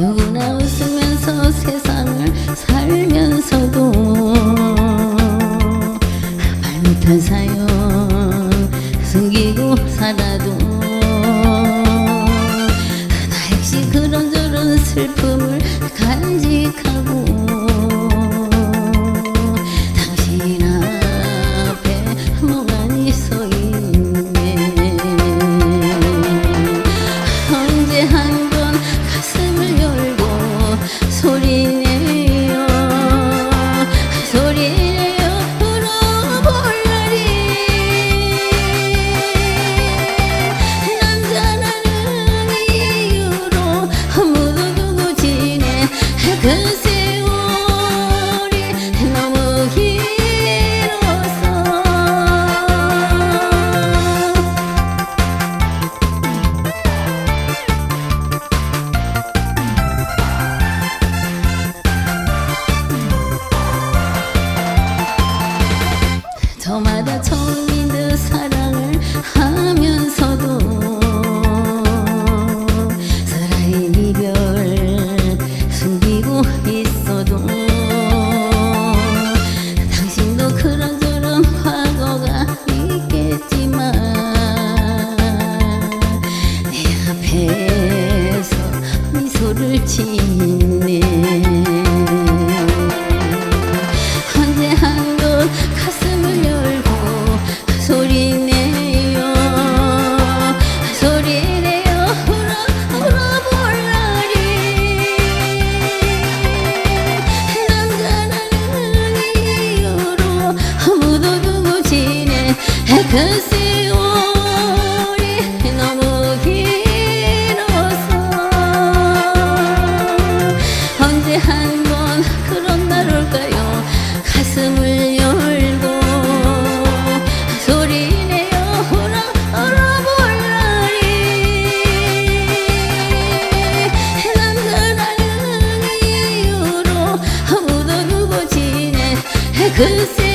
누구나 웃으면서 세상을 살면서도 말 못한 사연 숨기고 살아도 그 세월이 너무 길어서. 저마다 처음인 듯 사랑을 하면서도 누구를 짓네 언제 한번 가슴을 열고 소리내요 소리내요. 울어 울어볼 날이 남자는 이유로 아무도 두고 지네 그 가슴을 열고 소리내어 호라 호라 불러리 남자라는 이유로 아무도 누구 지내. 그 글쎄